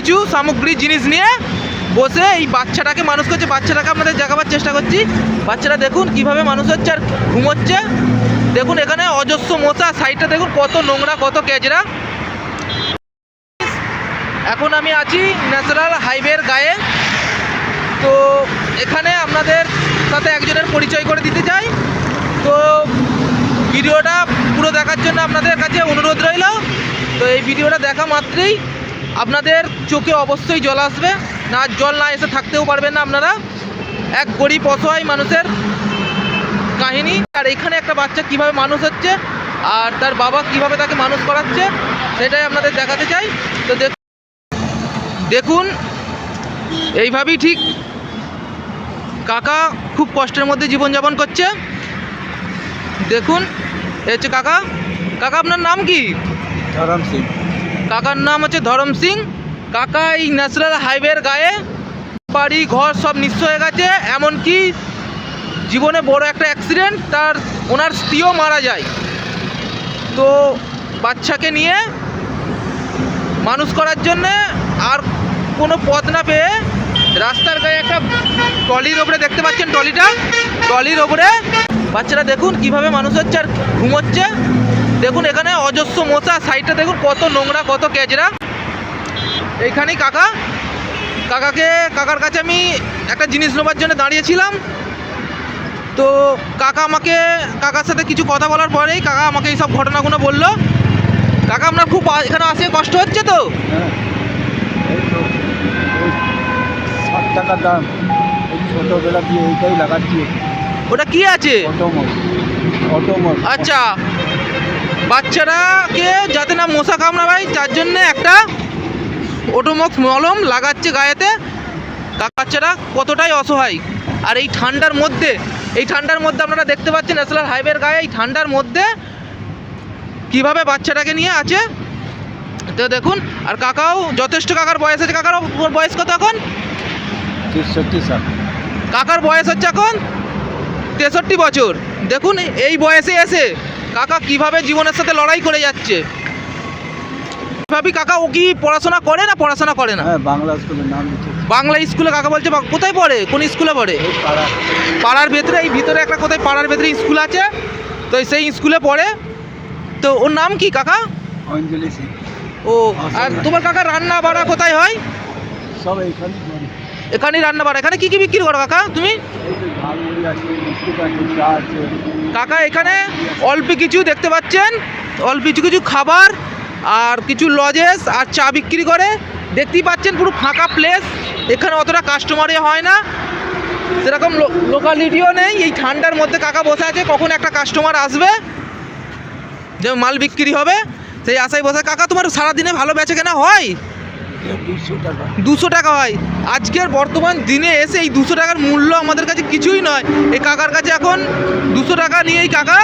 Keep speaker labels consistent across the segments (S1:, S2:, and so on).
S1: কিছু সামগ্রী, জিনিস নিয়ে বসে এই বাচ্চাটাকে মানুষ করছে, বাচ্চাটাকে আপনাদের দেখাবার চেষ্টা করছি। বাচ্চাটা দেখুন কীভাবে মানুষ হচ্ছে আর ঘুমোচ্ছে। দেখুন এখানে অজস্র মশা, সাইডটা দেখুন কত নোংরা, কত কেজরা এখন আমি আছি ন্যাশনাল হাইওয়ের গায়ে। তো এখানে আপনাদের সাথে একজনের পরিচয় করে দিতে চাই। তো ভিডিওটা পুরো দেখার জন্য আপনাদের কাছে অনুরোধ রইল। তো এই ভিডিওটা দেখা মাত্রই। আপনাদের চোখে অবশ্যই জল আসবে, না জল না এসে থাকতেও পারবেন না আপনারা। এক গরিব, অসহায় মানুষের কাহিনী। আর এখানে একটা বাচ্চা কীভাবে মানুষ হচ্ছে, আর তার বাবা কীভাবে তাকে মানুষ করাচ্ছে, সেটাই আপনাদের দেখাতে চাই। তো দেখ- দেখুন, এইভাবেই ঠিক কাকা খুব কষ্টের মধ্যে জীবনযাপন করছে। দেখুন এ হচ্ছে কাকা। কাকা, আপনার নাম কি?
S2: ধরম সিং।
S1: কাকার নাম হচ্ছে ধরম সিং। কাকা এই ন্যাশনাল হাইওয়ের গায়ে বাড়ি, ঘর সব নিঃস্ব হয়ে গেছে। এমনকি জীবনে বড় একটা অ্যাক্সিডেন্ট তার ওনার স্ত্রীও মারা যায়। তো বাচ্চাকে নিয়ে মানুষ করার জন্যে আর কোনো পথ না পেয়ে রাস্তার গায়ে একটা টলির ওপরে দেখতে পাচ্ছেন টলিটা টলির ওপরে বাচ্চারা দেখুন কীভাবে মানুষ হচ্ছে আর ঘুমোচ্ছে। দেখুন এখানে অজস্র মশা, সাইডটা দেখুন কত নোংরা, কত কেজরা এইখানেই কাকা। কাকাকে, কাকার কাছে আমি একটা জিনিস নেবার জন্য দাঁড়িয়েছিলাম। তো কাকা আমাকে, কাকার সাথে কিছু কথা বলার পরেই কাকা আমাকে এই সব ঘটনাগুলো বলল। কাকা আপনার খুব এখানে আসে, কষ্ট হচ্ছে তো
S2: হ্যাঁ এই তো ওই ষাট টাকা দাম। এই ছোটোবেলা দিয়ে এইটাই লাগাচ্ছি।
S1: ওটা কি আছে? আচ্ছা। বাচ্চারাকে যাতে না মশা কামড়ায় তার জন্য একটা ওটোমক্স মলম লাগাচ্ছে গায়েতে। বাচ্চারা কতটাই অসহায়। আর এই ঠান্ডার মধ্যে এই ঠান্ডার মধ্যে আপনারা দেখতে পাচ্ছেন ন্যাশনাল হাইওয়ের গায়ে এই ঠান্ডার মধ্যে কীভাবে বাচ্চাটাকে নিয়ে আছে। তো দেখুন আর কাকাও যথেষ্ট কাকার বয়স আছে কাকার বয়স কত এখন?
S2: তেষট্টি সাল।
S1: কাকার বয়স হচ্ছে এখন? তেষট্টি বছর। দেখুন এই বয়সে এসে কাকা কীভাবে জীবনের সাথে লড়াই করে যাচ্ছে? ভাবি কাকা ও কি পড়াশোনা করে না পড়াশোনা করে না?
S2: হ্যাঁ বাংলা স্কুলের নাম
S1: বাংলা স্কুলে কাকা বলছে কোথায় পড়ে? কোন স্কুলে পড়ে?
S2: পাড়া।
S1: পাড়ার ভেতরে এই ভিতরে একটা কোথায় পাড়ার ভেতরে স্কুল আছে? তো সেই স্কুলে পড়ে। তো ওর নাম কি কাকা?
S2: অঞ্জলি সিং
S1: ও আর তোমার কাকা রান্না বাড়া কোথায় হয়?
S2: সব এইখানে
S1: এখানেই রান্না বাড়া। এখানে কি কি বিক্রি করো কাকা তুমি? কাকা, এখানে অল্প কিছু দেখতে পাচ্ছেন। অল্প কিছু কিছু খাবার আর কিছু লজেস আর চা বিক্রি করে। দেখতেই পাচ্ছেন পুরো ফাঁকা প্লেস এখানে অতটা কাস্টমারই হয় না। সেরকম লোকালিটিও নেই। এই ঠান্ডার মধ্যে কাকা বসে আছে, কখন একটা কাস্টমার আসবে, যে মাল বিক্রি হবে, সেই আশায় বসে। কাকা, তোমার সারাদিনে ভালো বেচে কেনা হয়?
S2: দুশো টাকা।
S1: হয় আজকের বর্তমান দিনে এসে এই দুশো টাকার মূল্য আমাদের কাছে কিছুই নয়। এই কাকার কাছে এখন দুশো টাকা নিয়েই কাকা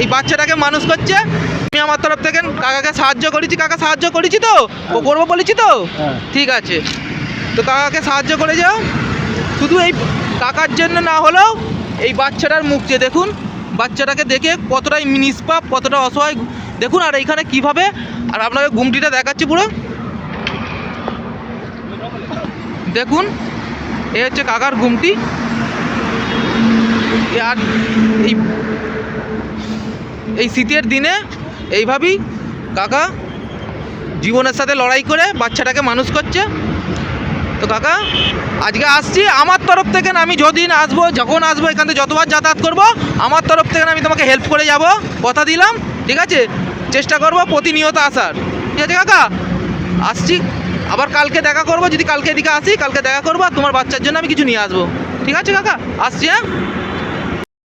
S1: এই বাচ্চাটাকে মানুষ করছে। আমি আমার তরফ থেকে কাকাকে সাহায্য করেছি। কাকা সাহায্য করেছি তো? ও করব বলেছি তো?
S2: হ্যাঁ।
S1: ঠিক আছে। তো কাকাকে সাহায্য করে যাও। শুধু এই কাকার জন্য না হলেও এই বাচ্চাটার মুখ যে দেখুন। বাচ্চাটাকে দেখে কতটাই নিষ্পাপ কতটা অসহায়। দেখুন আর এইখানে কীভাবে আর আপনাকে গুমটিটা দেখাচ্ছি পুরো। দেখুন এ হচ্ছে কাকার ঘুমটি। আর এই এই শীতের দিনে এইভাবেই কাকা জীবনের সাথে লড়াই করে বাচ্চাটাকে মানুষ করছে। তো কাকা, আজকে আসছি আমার তরফ থেকে আমি যদিন আসব, যখন আসব এখান থেকে যতবার যাতায়াত করব, আমার তরফ থেকে আমি তোমাকে হেল্প করে যাব, কথা দিলাম, ঠিক আছে? চেষ্টা করব প্রতিনিয়ত আসার। ঠিক আছে কাকা? আসছি। আবার কালকে দেখা করব, যদি কালকে এদিকে আসি, কালকে দেখা করব, আর তোমার বাচ্চার জন্য আমি কিছু নিয়ে আসব। ঠিক আছে কাকা? আসছি হ্যাঁ?